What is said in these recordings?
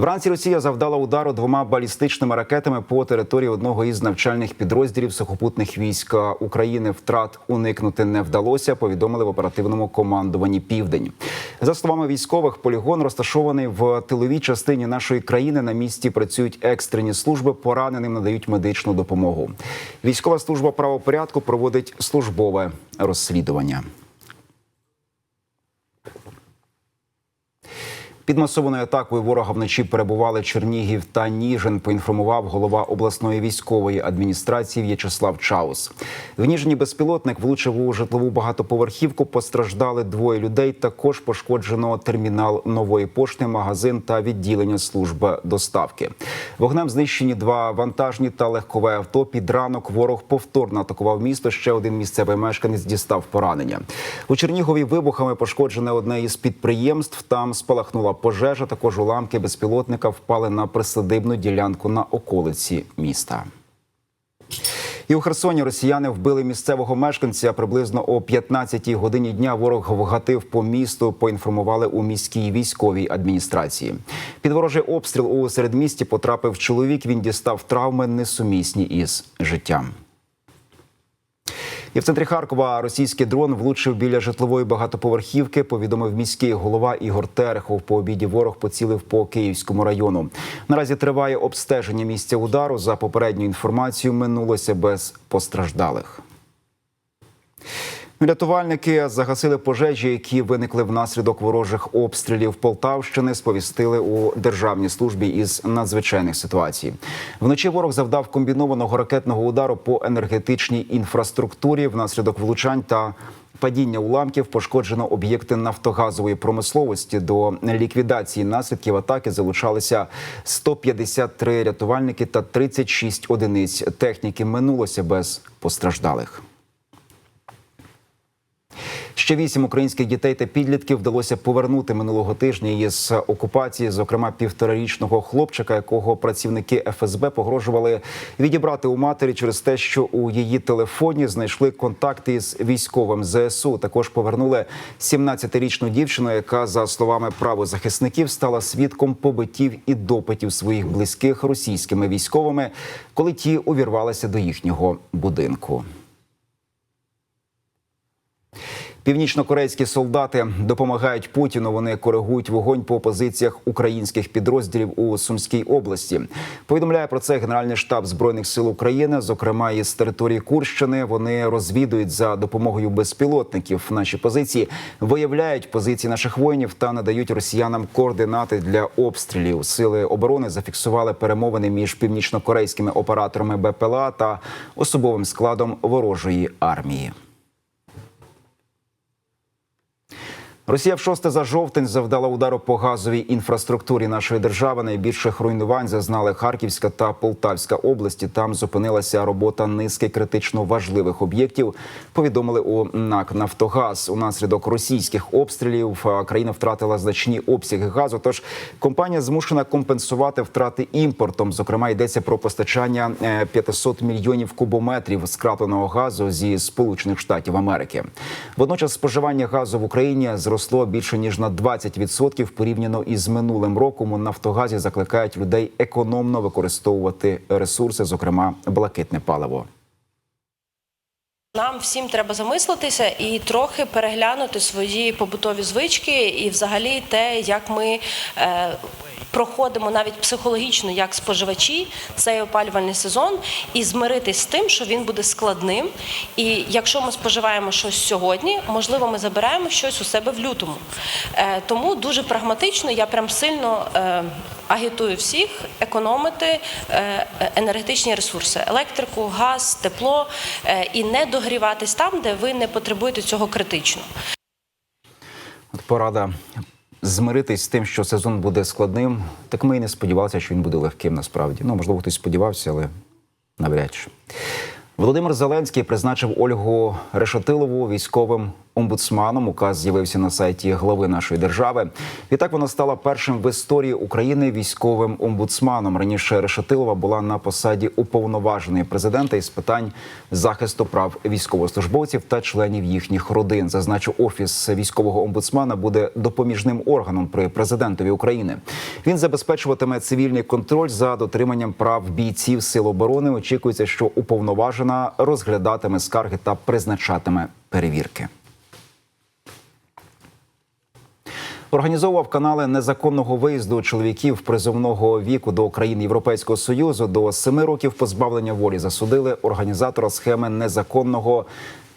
Вранці Росія завдала удару двома балістичними ракетами по території одного із навчальних підрозділів сухопутних військ України. Втрат уникнути не вдалося. Повідомили в оперативному командуванні Південь. За словами військових, полігон розташований в тиловій частині нашої країни. На місці працюють екстрені служби. Пораненим надають медичну допомогу. Військова служба правопорядку проводить службове розслідування. Під масованою атакою ворога вночі перебували Чернігів та Ніжин. Поінформував голова обласної військової адміністрації В'ячеслав Чаус. В Ніжині безпілотник влучив у житлову багатоповерхівку. Постраждали двоє людей. Також пошкоджено термінал нової пошти, магазин та відділення служби доставки. Вогнем знищені два вантажні та легкове авто. Під ранок ворог повторно атакував місто. Ще один місцевий мешканець дістав поранення. У Чернігові вибухами пошкоджене одне із підприємств. Там спалахнула пожежа. Також уламки безпілотника впали на присадибну ділянку на околиці міста. І у Херсоні росіяни вбили місцевого мешканця. Приблизно о 15-й годині дня ворог вгатив по місту. Поінформували у міській військовій адміністрації. Під ворожий обстріл у середмісті потрапив чоловік. Він дістав травми несумісні із життям. І в центрі Харкова російський дрон влучив біля житлової багатоповерхівки. Повідомив міський голова Ігор Терехов. По обіді ворог поцілив по Київському району. Наразі триває обстеження місця удару. За попередньою інформацією, минулося без постраждалих. Рятувальники загасили пожежі, які виникли внаслідок ворожих обстрілів Полтавщини. Сповістили у державній службі із надзвичайних ситуацій. Вночі ворог завдав комбінованого ракетного удару по енергетичній інфраструктурі внаслідок влучань та. Падіння уламків пошкоджено об'єкти нафтогазової промисловості. До ліквідації наслідків атаки залучалися 153 рятувальники та 36 одиниць техніки. Минулося без постраждалих. Ще вісім українських дітей та підлітків вдалося повернути минулого тижня із окупації, зокрема півторарічного хлопчика, якого працівники ФСБ погрожували відібрати у матері через те, що у її телефоні знайшли контакти із військовим ЗСУ. Також повернули 17-річну дівчину, яка за словами правозахисників стала свідком побиттів і допитів своїх близьких російськими військовими, коли ті увірвалися до їхнього будинку. Північнокорейські солдати допомагають Путіну. Вони коригують вогонь по позиціях українських підрозділів у Сумській області. Повідомляє про це Генеральний штаб збройних сил України. Зокрема, із території Курщини вони розвідують за допомогою безпілотників наші позиції, виявляють позиції наших воїнів та надають росіянам координати для обстрілів. Сили оборони зафіксували перемовини між північнокорейськими операторами БПЛА та особовим складом ворожої армії. Росія в шосте за жовтень завдала удару по газовій інфраструктурі нашої держави. Найбільших руйнувань зазнали Харківська та Полтавська області. Там зупинилася робота низки критично важливих об'єктів. Повідомили у НАК Нафтогаз. Унаслідок російських обстрілів країна втратила значні обсяги газу. Тож компанія змушена компенсувати втрати імпортом. Зокрема, йдеться про постачання 500 мільйонів кубометрів скрапленого газу зі Сполучених Штатів Америки. Водночас споживання газу в Україні зросло зросло більше ніж на 20% порівняно із минулим роком. У Нафтогазі закликають людей економно використовувати ресурси, зокрема блакитне паливо. Нам всім треба замислитися і трохи переглянути свої побутові звички, і взагалі те, як ми е, проходимо навіть психологічно, як споживачі, цей опалювальний сезон, і змиритись з тим, що він буде складним. І якщо ми споживаємо щось сьогодні, можливо, ми забираємо щось у себе в лютому. Е, тому дуже прагматично, я прям сильно. Агітую всіх економити е, енергетичні ресурси: електрику, газ, тепло е, і не догріватись там, де ви не потребуєте цього критично. От порада змиритись з тим, що сезон буде складним. Так ми і не сподівалися, що він буде легким. Насправді, ну можливо, хтось сподівався, але навряд чи. Володимир Зеленський призначив Ольгу Решетилову військовим омбудсманом. Указ з'явився на сайті глави нашої держави. Відтак вона стала першим в історії України військовим омбудсманом. Раніше Решетилова була на посаді уповноваженої президента із питань захисту прав військовослужбовців та членів їхніх родин. Зазначу, офіс військового омбудсмана буде допоміжним органом при президентові України. Він забезпечуватиме цивільний контроль за дотриманням прав бійців сил оборони. Очікується, що уповноважена розглядатиме скарги та призначатиме перевірки. Організовував канали незаконного виїзду чоловіків призовного віку до країн Європейського союзу до семи років позбавлення волі. Засудили організатора схеми незаконного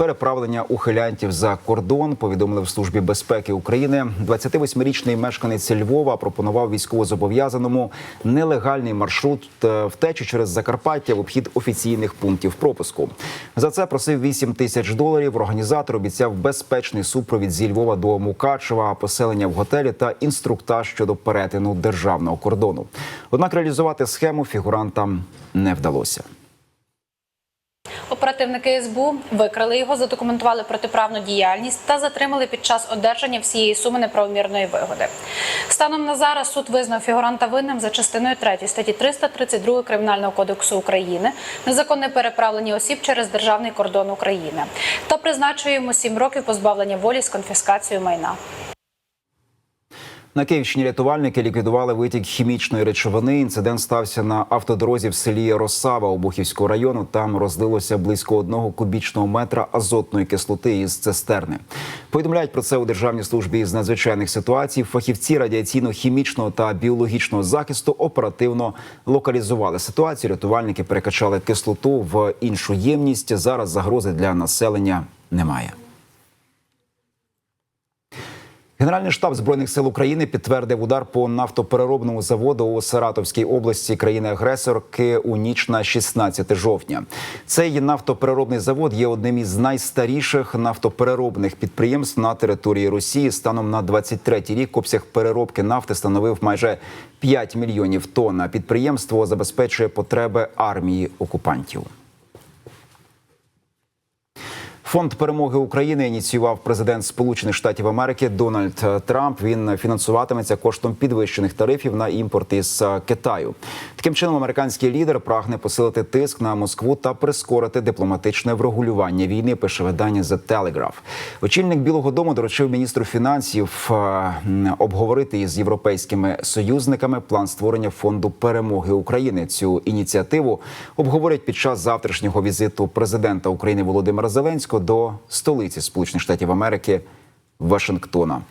переправлення ухилянтів за кордон. Повідомили в службі безпеки України. 28-річний мешканець Львова пропонував військовозобов'язаному нелегальний маршрут е, втечі через Закарпаття в обхід офіційних пунктів пропуску. За це просив 8 тисяч доларів. Організатор обіцяв безпечний супровід зі Львова до Мукачева, поселення в готелі та інструктаж щодо перетину державного кордону. Однак реалізувати схему фігурантам не вдалося. Оперативники СБУ викрали його, задокументували протиправну діяльність та затримали під час одержання всієї суми неправомірної вигоди. Станом на зараз суд визнав фігуранта винним за частиною 3 статті 332 Кримінального кодексу України незаконне переправлення осіб через державний кордон України та призначує йому 7 років позбавлення волі з конфіскацією майна. На Київщині рятувальники ліквідували витік хімічної речовини. Інцидент стався на автодорозі в селі Росава Обухівського району. Там розлилося близько одного кубічного метра азотної кислоти із цистерни. Повідомляють про це у Державній службі з надзвичайних ситуацій. Фахівці радіаційно-хімічного та біологічного захисту оперативно локалізували ситуацію. Рятувальники перекачали кислоту в іншу ємність. Зараз загрози для населення немає. Генеральний штаб збройних сил України підтвердив удар по нафтопереробному заводу у Саратовській області країни-агресорки у ніч на 16 жовтня. Цей нафтопереробний завод є одним із найстаріших нафтопереробних підприємств на території Росії. Станом на 23-й рік обсяг переробки нафти становив майже 5 мільйонів тонн. Підприємство забезпечує потреби армії окупантів. Фонд перемоги України ініціював президент Сполучених Штатів Америки Дональд Трамп. Він фінансуватиметься коштом підвищених тарифів на імпорт із е, Китаю. Таким чином, американський лідер прагне посилити тиск на Москву та прискорити дипломатичне врегулювання війни. Пише видання The Telegraph. Очільник Білого Дому доручив міністру фінансів е, обговорити із європейськими союзниками план створення фонду перемоги України. Цю ініціативу обговорять під час завтрашнього візиту президента України Володимира Зеленського до столиці Сполучених Штатів Америки Вашингтона.